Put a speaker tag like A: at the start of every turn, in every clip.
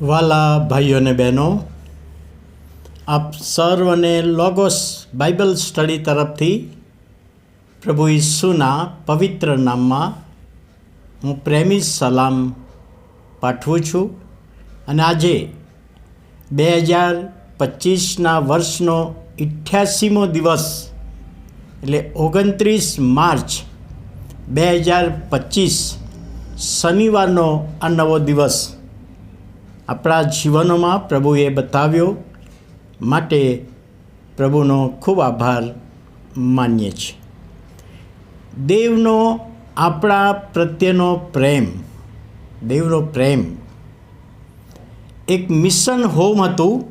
A: વાલા ભાઈઓ અને બહેનો, આપ સર્વને લોગોસ બાઇબલ સ્ટડી તરફથી પ્રભુ ઈસુના પવિત્ર નામમાં હું પ્રેમી સલામ પાઠવું છું. અને આજે બે હજાર પચીસના વર્ષનો ઇઠ્યાસીમો દિવસ, એટલે ઓગણત્રીસ માર્ચ બે હજાર પચીસ, શનિવારનો આ નવો દિવસ. આપણા જીવનોમાં પ્રભુએ બતાવ્યો માટે પ્રભુનો ખૂબ આભાર માનીએ છીએ. દેવનો આપણા પ્રત્યેનો પ્રેમ, દેવનો પ્રેમ એક મિશન હોમ હતું.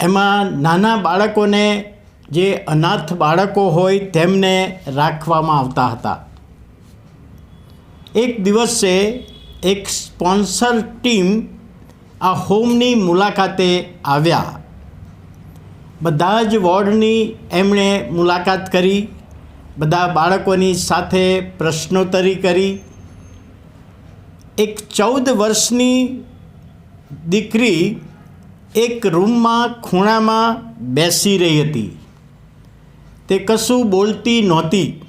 A: એમાં નાના બાળકોને જે અનાથ બાળકો હોય તેમને રાખવામાં આવતા હતા. એક દિવસે એક સ્પોન્સર ટીમ આ હોમની મુલાકાતે આવ્યા. બધા જ વોર્ડની એમણે મુલાકાત કરી, બધા બાળકોની સાથે પ્રશ્નોત્તરી કરી. એક ચૌદ વર્ષની દીકરી એક રૂમમાં ખૂણામાં બેસી રહી હતી. તે કશું બોલતી નહોતી.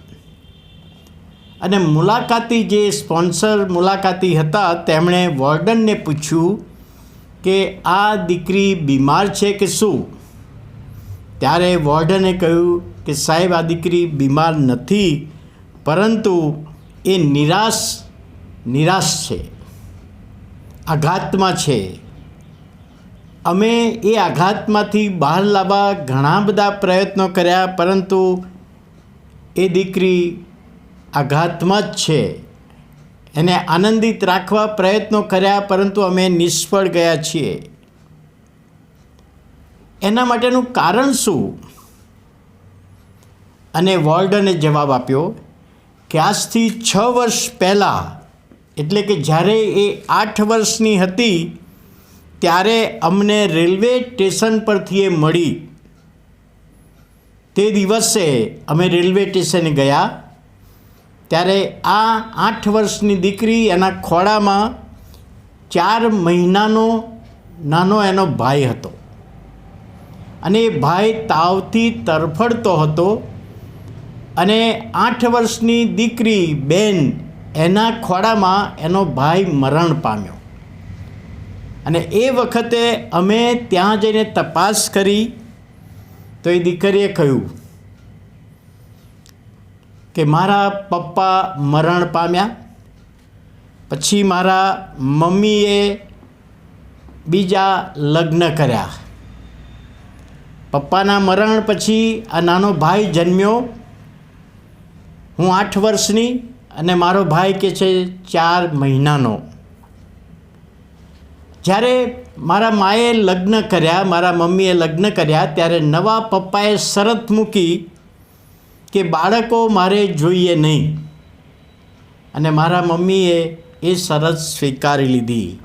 A: અને મુલાકાતી જે સ્પોન્સર મુલાકાતી હતા, તેમણે વોર્ડનને પૂછ્યું કે, આ દીકરી બીમાર છે કે શું? ત્યારે વોર્ડને કહ્યું કે, સાહેબ, આ દીકરી બીમાર નથી, પરંતુ એ નિરાશ નિરાશ છે, આઘાતમાં છે. અમે એ આઘાતમાંથી બહાર લાવવા ઘણા બધા પ્રયત્નો કર્યા, પરંતુ એ દીકરી આઘાતમાં જ છે. એને આનંદિત રાખવા પ્રયત્નો કર્યા, પરંતુ અમે નિષ્ફળ ગયા છીએ. એના માટેનું કારણ શું? અને વોર્ડને જવાબ આપ્યો કે આજથી છ વર્ષ પહેલાં, એટલે કે જ્યારે એ આઠ વર્ષની હતી, ત્યારે અમને રેલવે સ્ટેશન પરથી એ મળી. તે દિવસે અમે રેલવે સ્ટેશને ગયા ત્યારે આ આઠ વર્ષની દીકરી એના ખોળામાં ચાર મહિનાનો નાનો એનો ભાઈ હતો. અને એ ભાઈ તાવથી તરફડતો હતો અને આઠ વર્ષની દીકરી બેન એના ખોળામાં એનો ભાઈ મરણ પામ્યો. અને એ વખતે અમે ત્યાં જઈને તપાસ કરી તો એ દીકરીએ કહ્યું કે મારા પપ્પા મરણ પામ્યા. પછી મારા મમ્મીએ બીજા લગ્ન કર્યા. પપ્પાના મરણ પછી આ નાનો ભાઈ જન્મ્યો. હું આઠ વર્ષની અને મારો ભાઈ કે છે ચાર મહિનાનો. જ્યારે મારા માએ લગ્ન કર્યા, મારા મમ્મીએ લગ્ન કર્યા, ત્યારે નવા પપ્પાએ શરત મૂકી કે બાળકો મારે જોઈએ નહીં. અને મારા મમ્મીએ એ શરત સ્વીકારી લીધી.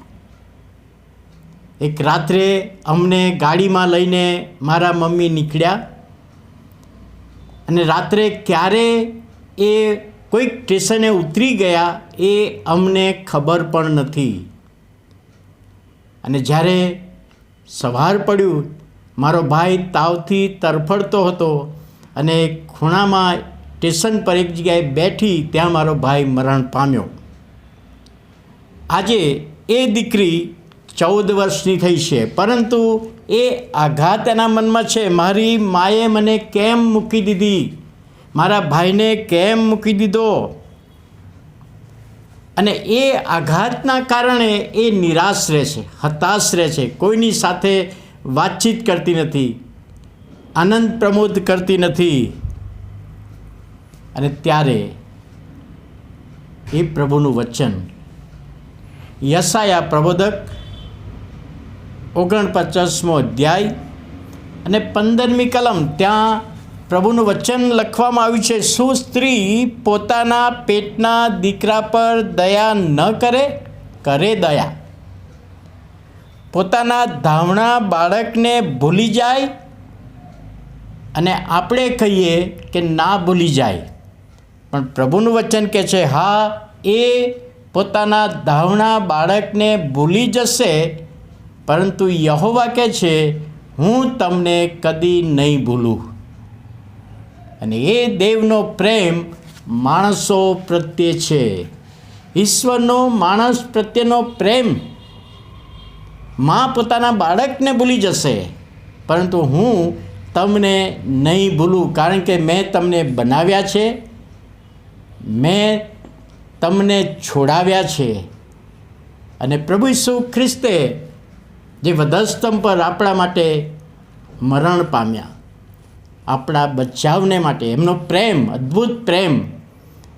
A: એક રાત્રે અમને ગાડીમાં લઈને મારા મમ્મી નીકળ્યા. અને રાત્રે ક્યારે એ કોઈક સ્ટેશને ઉતરી ગયા એ અમને ખબર પણ નથી. અને જ્યારે સવાર પડ્યું, મારો ભાઈ તાવથી તરફડતો હતો અને ખૂણામાં સ્ટેશન પર એક જગ્યાએ બેઠી ત્યાં મારો ભાઈ મરણ પામ્યો. આજે એ દીકરી ચૌદ વર્ષની થઈ છે, પરંતુ એ આઘાત એના મનમાં છે. મારી માએ મને કેમ મૂકી દીધી? મારા ભાઈને કેમ મૂકી દીધો? અને એ આઘાતના કારણે એ નિરાશ રહે છે, હતાશ રહે છે. કોઈની સાથે વાતચીત કરતી નથી, આનંદ પ્રમોદ કરતી નથી. અને ત્યારે એ પ્રભુનું વચન યસાયા પ્રબોધક, ઓગણપચાસમો અધ્યાય અને પંદરમી કલમ, ત્યાં પ્રભુનું વચન લખવામાં આવ્યું છે, શું સ્ત્રી પોતાના પેટના દીકરા પર દયા ન કરે? કરે દયા. પોતાના ધાવણા બાળકને ભૂલી જાય અને આપણે કહીએ કે ના ભૂલી જાય. પણ પ્રભુનું વચન કહે છે, હા, એ પોતાના ધાવણા બાળકને ભૂલી જશે, પરંતુ યહોવા કહે છે, હું તમને કદી નહીં ભૂલું. અને એ દેવનો પ્રેમ માણસો પ્રત્યે છે. ઈશ્વરનો માણસ પ્રત્યેનો પ્રેમમાં પોતાના બાળકને ભૂલી જશે, પરંતુ હું તમને નહીં ભૂલું. કારણ કે મેં તમને બનાવ્યા છે મેં તમને છોડાવ્યા છે. અને પ્રભુ ઈસુ ખ્રિસ્તે જે વધસ્તંભ પર આપણા માટે મરણ પામ્યા. આપણા બચાવને માટે, એમનો પ્રેમ, અદ્ભુત પ્રેમ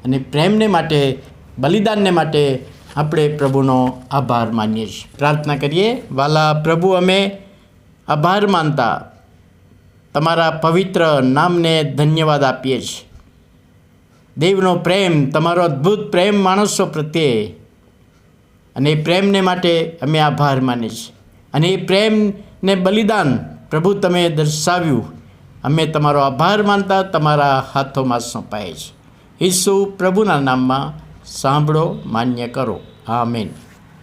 A: અને પ્રેમને માટે, બલિદાનને માટે આપણે પ્રભુનો આભાર માનીએ છીએ. પ્રાર્થના કરીએ, વાલા પ્રભુ, અમે આભાર માનતા તમારા પવિત્ર નામને ધન્યવાદ આપીએ છીએ. દેવનો પ્રેમ, તમારો અદ્ભુત પ્રેમ માણસો પ્રત્યે. અને એ પ્રેમને માટે અમે આભાર માનીએ છીએ. અને એ પ્રેમને બલિદાન પ્રભુ તમે દર્શાવ્યું. અમે તમારો આભાર માનતા તમારા હાથોમાં સોંપાય છે. ઈસુ પ્રભુના નામમાં સાંભળો, માન્ય કરો. આમેન.